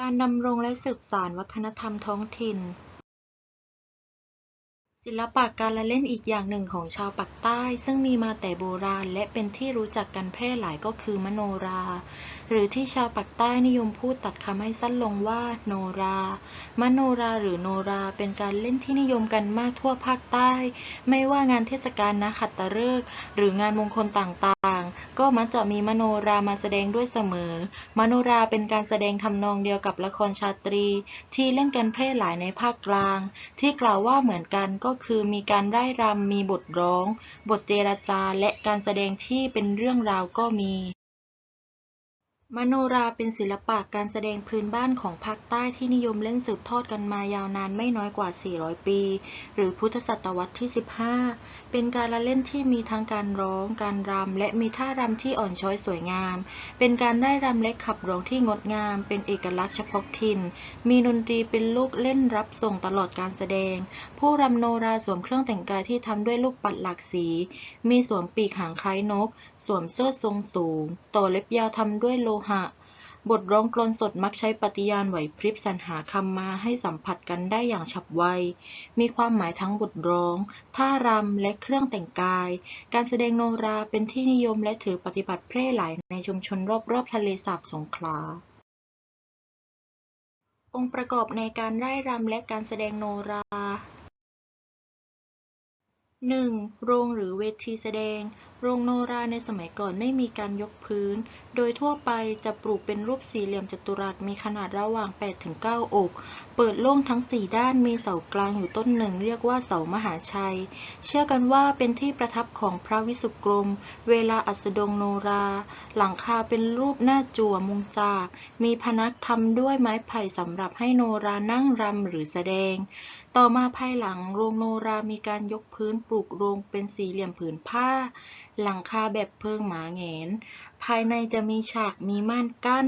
การดำรงและสืบสานวัฒนธรรมท้องถิ่น ศิลปะการละเล่นอีกอย่างหนึ่งของชาวปากใต้ ซึ่งมีมาแต่โบราณ และเป็นที่รู้จักกันแพร่หลายก็คือมโนรา หรือที่ชาวปากใต้นิยมพูดตัดคำให้สั้นลงว่า โนรา มโนราหรือโนราเป็นการเล่นที่นิยมกันมากทั่วภาคใต้ ไม่ว่างานเทศกาลนะขัตฤกษ์หรืองานมงคลต่าง ก็มักจะมีมโนรามาแสดงด้วยเสมอ มโนราเป็นการแสดงทำนองเดียวกับละครชาตรี ที่เล่นกันแพร่หลายในภาคกลาง ที่กล่าวว่าเหมือนกันก็คือมีการร่ายรำมีบทร้อง บทเจรจาและการแสดงที่เป็นเรื่องราวก็มี มโนราเป็นศิลปะการแสดงพื้นบ้านของภาคใต้ที่นิยมเล่นสืบทอดกันมายาวนานไม่น้อยกว่า 400 ปี หรือพุทธศตวรรษที่ 15 เป็นการละเล่นที่มีทั้งการร้อง การรำ และมีท่ารำที่อ่อนช้อยสวยงาม เป็นการได้รำและขับร้องที่งดงาม เป็นเอกลักษณ์เฉพาะถิ่น มีดนตรีเป็นลูกเล่นรับส่งตลอดการแสดง ผู้รำโนราสวมเครื่องแต่งกายที่ทำด้วยลูกปัดหลากสี มีสวมปีกหางคล้ายนก สวมเสื้อทรงสูง ต่อเล็บยาวทำด้วยโลหะ บทร้องกลอนสดมักใช้ปฏิญาณไหวพริบสรรหาคำมาให้สัมผัสกันได้อย่างฉับไว มีความหมายทั้งบทร้อง ท่ารำ และเครื่องแต่งกาย การแสดงโนราเป็นที่นิยมและถือปฏิบัติแพร่หลายในชุมชนรอบๆทะเลสาบสงขลาองค์ประกอบในการร่ายรำและการแสดงโนรา 1. โรงหรือเวทีแสดง โรงโนราในสมัยก่อนไม่มีการยกพื้น โดยทั่วไปจะปลูกเป็นรูปสี่เหลี่ยมจัตุรัสมีขนาดระหว่าง 8-9 อก เปิดโล่งทั้งสี่ด้านมีเสากลางอยู่ต้นหนึ่ง เรียกว่าเสามหาชัย เชื่อกันว่าเป็นที่ประทับของพระวิสุกรม เวลาอัสดงโนรา หลังคาเป็นรูปหน้าจั่วมุงจาก มีพนักทำด้วยไม้ไผ่สำหรับให้โนรานั่งรำหรือแสดง ต่อมาภายหลังโรงโนรามีการยกพื้นปลูกโรงเป็นสี่เหลี่ยมผืนผ้า หลังคาแบบเพิงหมาแงน ภายในจะมีฉากมีม่านกั้น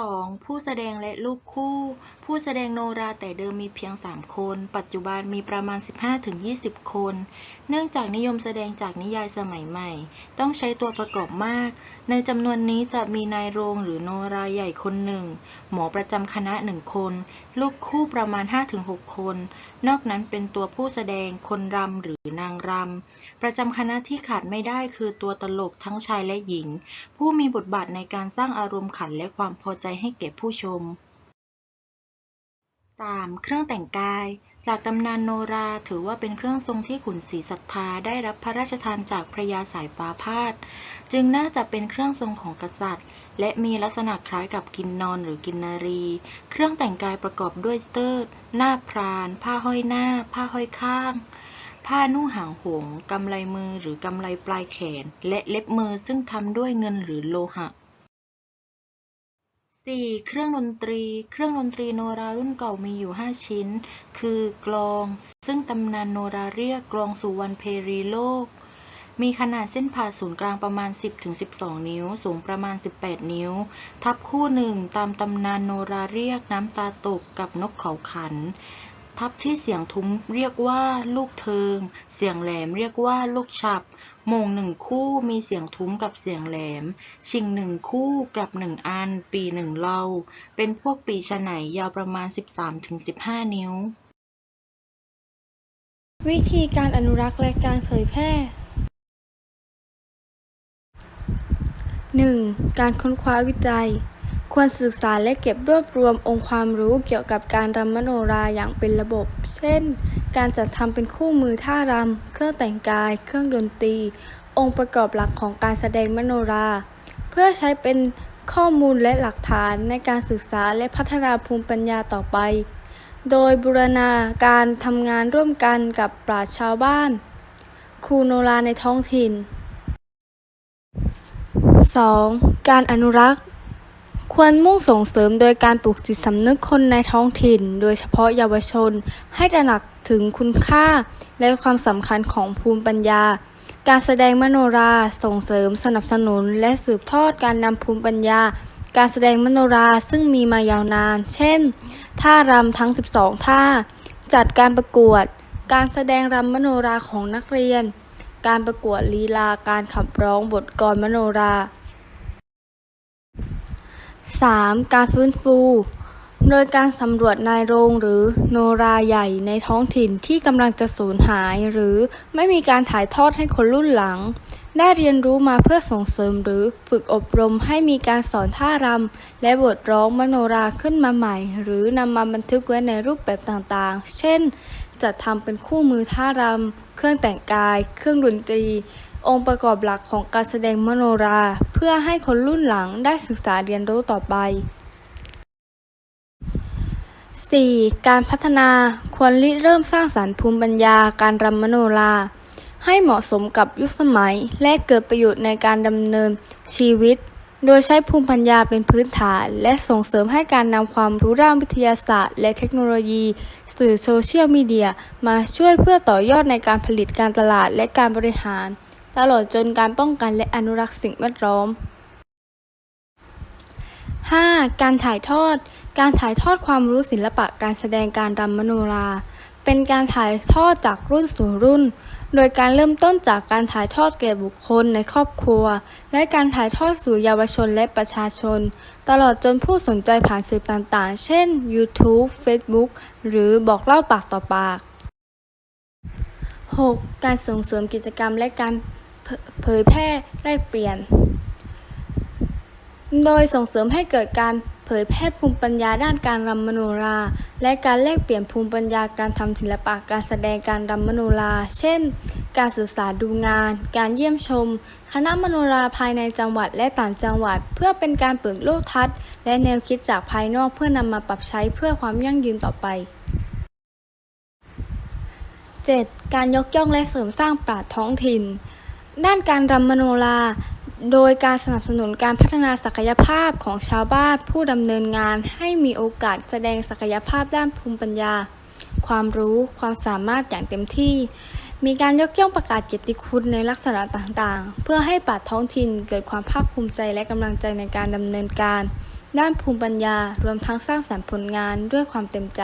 2. ผู้แสดงและลูกคู่ ผู้แสดงโนราแต่เดิมมีเพียง 3 คน ปัจจุบันมีประมาณ 15-20 คน เนื่องจากนิยมแสดงจากนิยายสมัยใหม่ ต้องใช้ตัวประกอบมาก ในจำนวนนี้จะมีนายโรงหรือโนราใหญ่คนหนึ่ง หมอประจำคณะหนึ่งคน ลูกคู่ประมาณ 5-6 คน นอกนั้นเป็นตัวผู้แสดงคนรำหรือนางรำ ประจำคณะที่ขาดไม่ได้คือตัวตลกทั้งชายและหญิง ผู้มีบทบาทในการสร้างอารมณ์ขันและความพอใจให้แก่ผู้ชม 3. เครื่องแต่งกาย จากตำนานโนราถือว่าเป็นเครื่องทรงที่ขุนศรีศรัทธาได้รับพระราชทานจากพระยาสายฟ้าพาดจึงน่าจะเป็นเครื่องทรงของกษัตริย์ และมีลักษณะคล้ายกับกินนอนหรือกินนารี เครื่องแต่งกายประกอบด้วยสเติร์หน้าพราน ผ้าห้อยหน้า ผ้าห้อยข้าง ผ้านุ่งหางหงส์กำไลมือหรือกำไลปลายแขน และเล็บมือซึ่งทำด้วยเงินหรือโลหะ 4. เครื่องดนตรี เครื่องดนตรีโนรารุ่นเก่ามีอยู่ 5 ชิ้น คือกลอง ซึ่งตำนานโนราเรียกกลองสุวรรณเพรีโลก มีขนาดเส้นผ่าศูนย์กลางประมาณ 10-12 นิ้ว สูงประมาณ 18 นิ้ว ทับคู่หนึ่งตามตำนานโนราเรียกน้ำตาตกกับนกเขาขัน ทับที่เสียงทุ้มเรียกว่าลูกเทิง เสียงแหลมเรียกว่าลูกฉับ มงหนึ่งคู่มีเสียงทุ้มกับเสียงแหลม ชิงหนึ่งคู่กลับหนึ่งอัน ปีหนึ่งเล่า เป็นพวกปีฉไหนยาวประมาณ 13-15 นิ้ว วิธีการอนุรักษ์และการเผยแพร่ 1. การค้นคว้าวิจัย ควรศึกษาและเก็บรวบรวมองค์ความรู้เกี่ยวกับการรำมโนราอย่างเป็นระบบ เช่น การจัดทำเป็นคู่มือท่ารำ เครื่องแต่งกาย เครื่องดนตรี องค์ประกอบหลักของการแสดงมโนรา เพื่อใช้เป็นข้อมูลและหลักฐานในการศึกษาและพัฒนาภูมิปัญญาต่อไป โดยบูรณาการทำงานร่วมกันกับปราชญ์ชาวบ้าน ครูโนราในท้องถิ่น 2. การอนุรักษ์ ควรมุ่งส่งเสริมโดยการปลูกจิตสำนึกคนในท้องถิ่น โดยเฉพาะเยาวชน ให้ตระหนักถึงคุณค่า และความสำคัญของภูมิปัญญา การแสดงมโนราส่งเสริมสนับสนุน และสืบทอดการนำภูมิปัญญา การแสดงมโนราซึ่งมีมายาวนาน เช่น ท่ารำทั้ง 12 ท่า จัดการประกวด การแสดงรำมโนราของนักเรียน การประกวดลีลาการขับร้องบทกลอนมโนรา 3. การฟื้นฟู โดยการสำรวจนายโรงหรือโนราใหญ่ในท้องถิ่นที่กำลังจะสูญหาย หรือไม่มีการถ่ายทอดให้คนรุ่นหลัง ได้เรียนรู้มาเพื่อส่งเสริมหรือฝึกอบรมให้มีการสอนท่ารำและบทร้องมโนราขึ้นมาใหม่ หรือนำมาบันทึกไว้ในรูปแบบต่างๆ เช่น จัดทำเป็นคู่มือท่ารำเครื่องแต่งกาย เครื่องดนตรี องค์ประกอบหลักของการแสดงมโนรา เพื่อให้คนรุ่นหลังได้ศึกษาเรียนรู้ต่อไป 4. การพัฒนาควรริเริ่มสร้างสรรค์ภูมิปัญญาการรำมโนรา ให้เหมาะสมกับยุคสมัยและเกิดประโยชน์ในการดำเนินชีวิต โดยใช้ภูมิปัญญาเป็นพื้นฐาน และส่งเสริมให้การนำความรู้ด้านวิทยาศาสตร์ และเทคโนโลยี สื่อโซเชียลมีเดีย มาช่วยเพื่อต่อยอดในการผลิตการตลาดและการบริหาร ตลอดจนการป้องกันและอนุรักษ์สิ่งแวดล้อม 5. การถ่ายทอด การถ่ายทอดความรู้ศิลปะการแสดงการรำมโนรา เป็นการถ่ายทอดจากรุ่นสู่รุ่น โดยการเริ่มต้นจากการถ่ายทอดแก่บุคคลในครอบครัว และการถ่ายทอดสู่เยาวชนและประชาชน ตลอดจนผู้สนใจผ่านสื่อต่างๆ เช่น YouTube Facebook หรือบอกเล่าปากต่อปาก 6. การส่งเสริมกิจกรรมและการ เผยแพร่แลกเปลี่ยน โดยส่งเสริมให้เกิดการเผยแพร่ภูมิปัญญาด้านการรำมโนรา และการแลกเปลี่ยนภูมิปัญญาการทำศิลปะการแสดงการรำมโนรา เช่น การศึกษาดูงาน การเยี่ยมชม คณะมโนราภายในจังหวัดและต่างจังหวัด เพื่อเป็นการเปิดโลกทัศน์ และแนวคิดจากภายนอกเพื่อนำมาปรับใช้เพื่อความยั่งยืนต่อไป 7. การยกย่องและเสริมสร้างปราชญ์ท้องถิ่น ด้านการรำมโนรา โดยการสนับสนุนการพัฒนาศักยภาพของชาวบ้านผู้ดำเนินงานให้มีโอกาสแสดงศักยภาพด้านภูมิปัญญา ความรู้ความสามารถอย่างเต็มที่ มีการยกย่องประกาศเกียรติคุณในลักษณะต่างๆ เพื่อให้ปราท้องถิ่นเกิดความภาคภูมิใจและกำลังใจในการดำเนินการ ด้านภูมิปัญญารวมทั้งสร้างสรรค์ผลงานด้วยความเต็มใจ